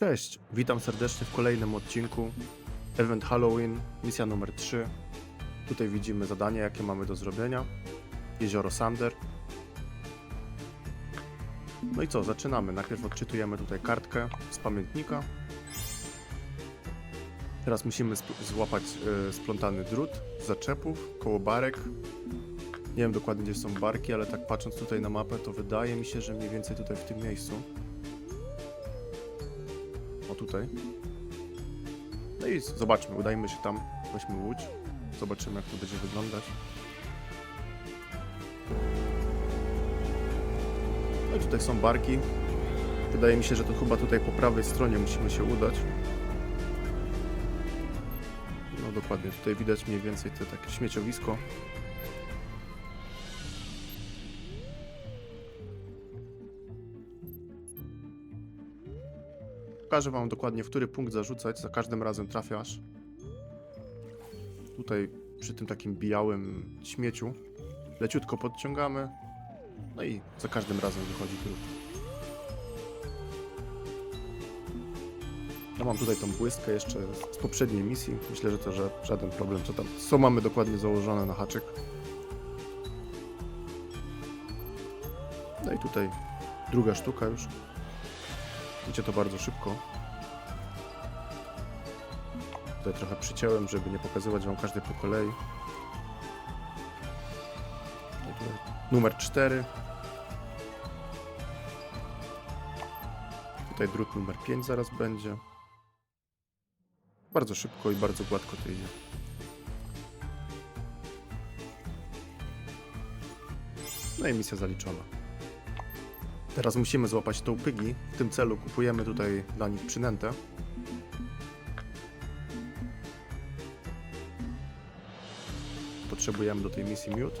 Cześć, witam serdecznie w kolejnym odcinku Event Halloween, misja numer 3. Tutaj widzimy zadanie, jakie mamy do zrobienia. Jezioro Sander. No i co, zaczynamy. Najpierw odczytujemy tutaj kartkę z pamiętnika. Teraz musimy złapać y, splątany drut z zaczepów, koło barek. Nie wiem dokładnie gdzie są barki, ale tak patrząc tutaj na mapę, to wydaje mi się, że mniej więcej tutaj w tym miejscu. Tutaj. No i zobaczmy, udajmy się tam, weźmy łódź. Zobaczymy jak to będzie wyglądać. No i tutaj są barki. Wydaje mi się, że to chyba tutaj po prawej stronie musimy się udać. No dokładnie, tutaj widać mniej więcej te takie śmieciowisko. Pokażę wam dokładnie, w który punkt zarzucać. Za każdym razem trafiasz. Tutaj przy tym takim białym śmieciu leciutko podciągamy. No i za każdym razem wychodzi drut. Ja mam tutaj tą błystkę jeszcze z poprzedniej misji. Myślę, że to że żaden problem. Co tam? Co mamy dokładnie założone na haczyk? No i tutaj druga sztuka już. Idzie to bardzo szybko. Tutaj trochę przyciąłem, żeby nie pokazywać wam każdej po kolei. Numer 4. Tutaj drut numer 5 zaraz będzie. Bardzo szybko i bardzo gładko to idzie. No i misja zaliczona. Teraz musimy złapać tą pygi. W tym celu kupujemy tutaj dla nich przynętę. Potrzebujemy do tej misji miód.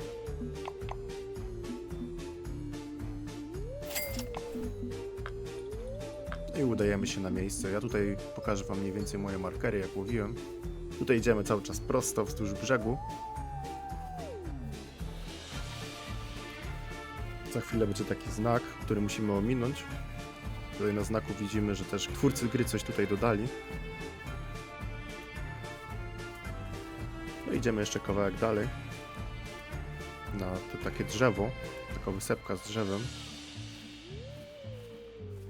I udajemy się na miejsce. Ja tutaj pokażę wam mniej więcej moje markery, jak łowiłem. Tutaj idziemy cały czas prosto wzdłuż brzegu. Za chwilę będzie taki znak, który musimy ominąć. Tutaj na znaku widzimy, że też twórcy gry coś tutaj dodali. No idziemy jeszcze kawałek dalej. Na to takie drzewo, taka wysepka z drzewem.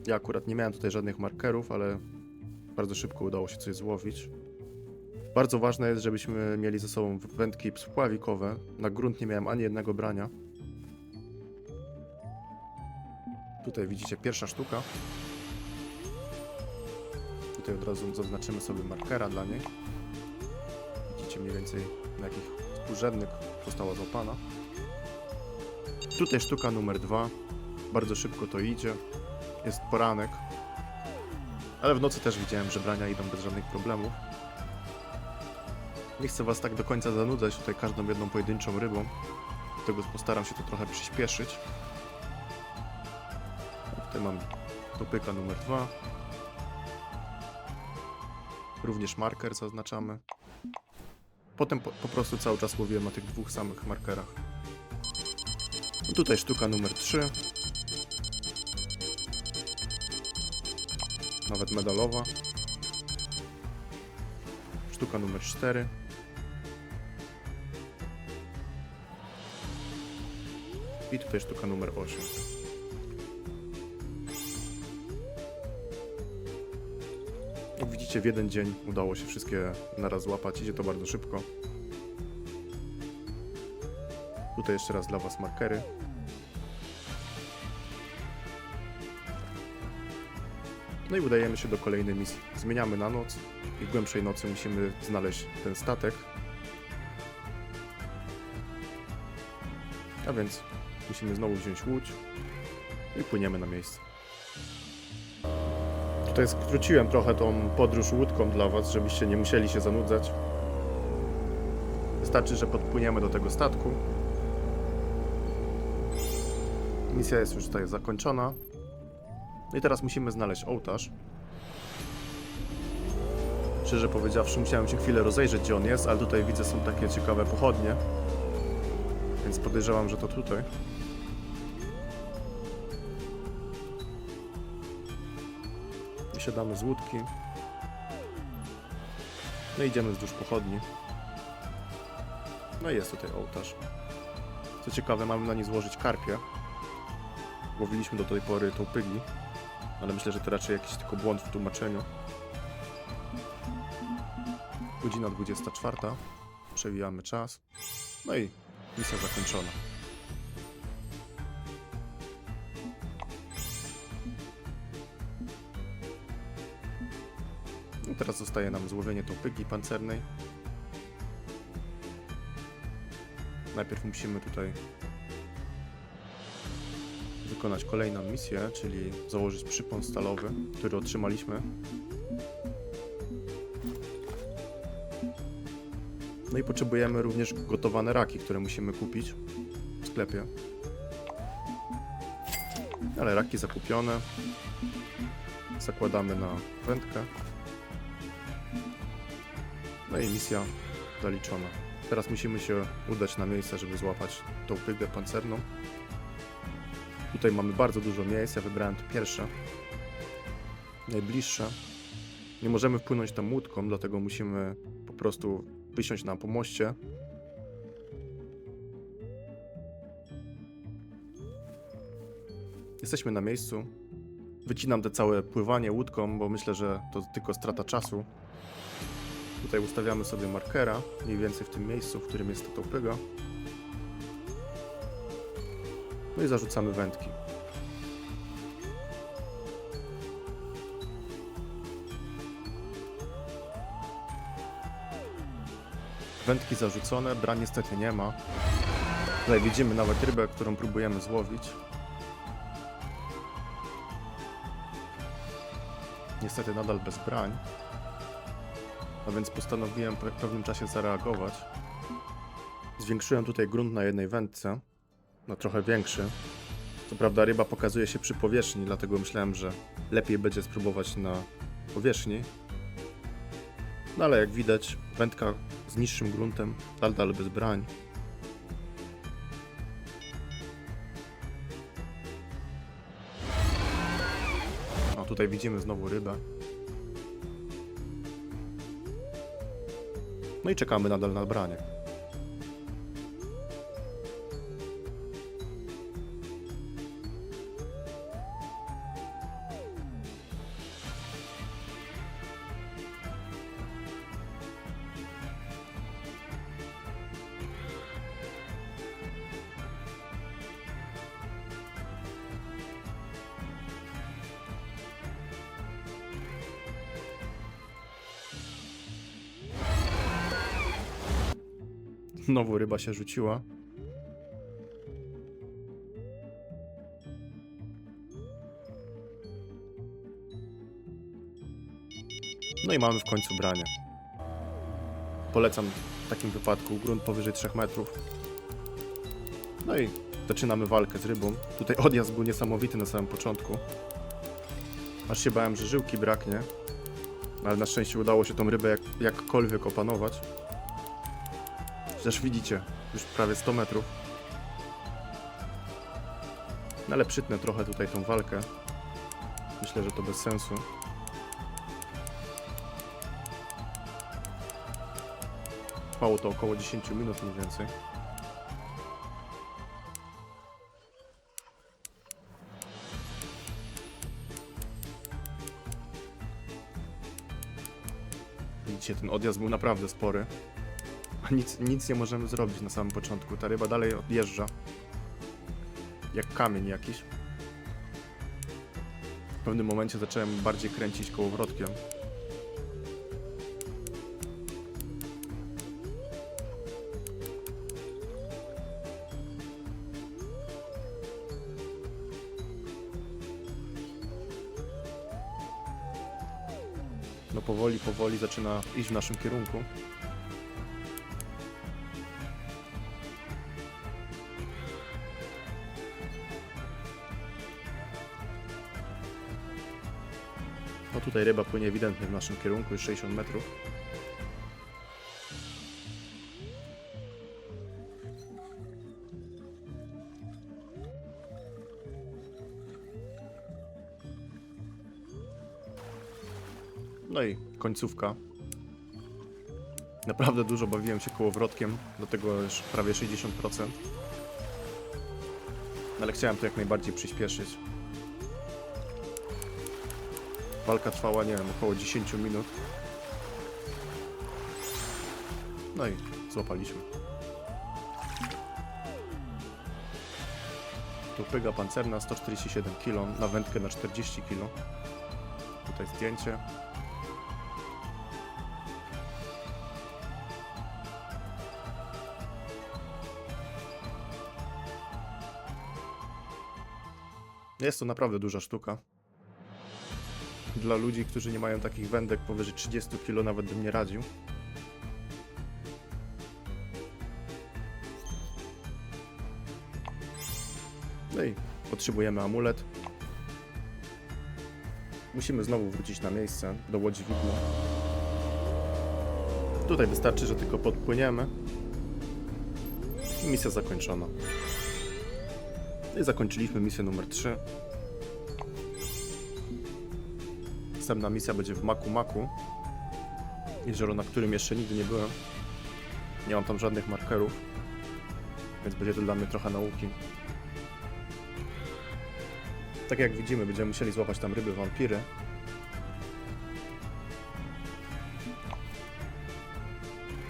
Ja akurat nie miałem tutaj żadnych markerów, ale bardzo szybko udało się coś złowić. Bardzo ważne jest, żebyśmy mieli ze sobą wędki spławikowe. Na grunt nie miałem ani jednego brania. Tutaj widzicie pierwsza sztuka. Tutaj od razu zaznaczymy sobie markera dla niej. Widzicie mniej więcej na jakich współrzędnych została złapana. Tutaj sztuka numer dwa. Bardzo szybko to idzie. Jest poranek. Ale w nocy też widziałem, że brania idą bez żadnych problemów. Nie chcę was tak do końca zanudzać tutaj każdą jedną pojedynczą rybą. Dlatego postaram się to trochę przyspieszyć. Tutaj mam dopyka numer dwa. Również marker zaznaczamy. Potem po, po prostu cały czas łowiłem na tych dwóch samych markerach. No tutaj sztuka numer 3. Nawet medalowa. Sztuka numer 4. I tutaj sztuka numer 8. Widzicie, w jeden dzień udało się wszystkie naraz złapać. Idzie to bardzo szybko. Tutaj jeszcze raz dla Was markery. No i udajemy się do kolejnej misji. Zmieniamy na noc i w głębszej nocy musimy znaleźć ten statek. A więc musimy znowu wziąć łódź i płyniemy na miejsce. Tutaj skróciłem trochę tą podróż łódką dla Was, żebyście nie musieli się zanudzać. Wystarczy, że podpłyniemy do tego statku. Misja jest już tutaj zakończona. No i teraz musimy znaleźć ołtarz. Szczerze powiedziawszy, musiałem się chwilę rozejrzeć, gdzie on jest, ale tutaj widzę, są takie ciekawe pochodnie. Więc podejrzewam, że to tutaj. Wysiadamy z łódki. No idziemy wzdłuż pochodni. No i jest tutaj ołtarz. Co ciekawe, mamy na nie złożyć karpie. Łowiliśmy do tej pory tołpygi, ale myślę, że to raczej jakiś tylko błąd w tłumaczeniu. Godzina 24. Przewijamy czas. No i misja zakończona. Teraz zostaje nam złowienie tołpygi pancernej. Najpierw musimy tutaj wykonać kolejną misję, czyli założyć przypon stalowy, który otrzymaliśmy. No i potrzebujemy również gotowane raki, które musimy kupić w sklepie. Ale raki zakupione. Zakładamy na wędkę. No i misja zaliczona. Teraz musimy się udać na miejsce, żeby złapać tą pygę pancerną. Tutaj mamy bardzo dużo miejsc, ja wybrałem to pierwsze. Najbliższe. Nie możemy wpłynąć tam łódką, dlatego musimy po prostu wysiąść na pomoście. Jesteśmy na miejscu. Wycinam te całe pływanie łódką, bo myślę, że to tylko strata czasu. Tutaj ustawiamy sobie markera, mniej więcej w tym miejscu, w którym jest ta tołpyga. No i zarzucamy wędki. Wędki zarzucone, bran niestety nie ma. Tutaj widzimy nawet rybę, którą próbujemy złowić. Niestety nadal bez brań. A więc postanowiłem po pewnym czasie zareagować. Zwiększyłem tutaj grunt na jednej wędce, na trochę większy. Co prawda ryba pokazuje się przy powierzchni, dlatego myślałem, że lepiej będzie spróbować na powierzchni. No ale jak widać, wędka z niższym gruntem, nadal bez brań. Tutaj widzimy znowu rybę. No i czekamy nadal na branie. Znowu ryba się rzuciła. No i mamy w końcu branie. Polecam w takim wypadku grunt powyżej 3 metrów. No i zaczynamy walkę z rybą. Tutaj odjazd był niesamowity na samym początku. Aż się bałem, że żyłki braknie. Ale na szczęście udało się tą rybę jak, jakkolwiek opanować. Zresztą widzicie, już prawie 100 metrów. No ale przytnę trochę tutaj tą walkę. Myślę, że to bez sensu. Trwało to około 10 minut mniej więcej. Widzicie, ten odjazd był naprawdę spory. Nic, nic nie możemy zrobić na samym początku. Ta ryba dalej odjeżdża. Jak kamień jakiś. W pewnym momencie zacząłem bardziej kręcić kołowrotkiem. No powoli, powoli zaczyna iść w naszym kierunku. Tutaj ryba płynie ewidentnie w naszym kierunku, już 60 metrów. No i końcówka. Naprawdę dużo bawiłem się kołowrotkiem, do tego już prawie 60%. Ale chciałem to jak najbardziej przyspieszyć. Walka trwała, nie wiem, około 10 minut. No i złapaliśmy. Tu pyga pancerna 147 kg, na wędkę na 40 kg. Tutaj zdjęcie. Jest to naprawdę duża sztuka. Dla ludzi, którzy nie mają takich wędek powyżej 30 kg nawet bym nie radził. No i potrzebujemy amulet. Musimy znowu wrócić na miejsce, do Łodzi Widmo. Tutaj wystarczy, że tylko podpłyniemy. I misja zakończona. No i zakończyliśmy misję numer 3. Następna misja będzie w Maku Maku. Jezioro, na którym jeszcze nigdy nie byłem. Nie mam tam żadnych markerów. Więc będzie to dla mnie trochę nauki. Tak jak widzimy, będziemy musieli złapać tam ryby wampiry.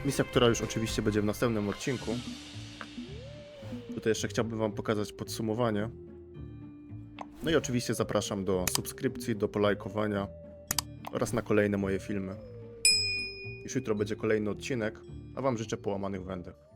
Misja, która już oczywiście będzie w następnym odcinku. Tutaj jeszcze chciałbym Wam pokazać podsumowanie. No i oczywiście zapraszam do subskrypcji, do polajkowania oraz na kolejne moje filmy. Już jutro będzie kolejny odcinek, a Wam życzę połamanych wędek.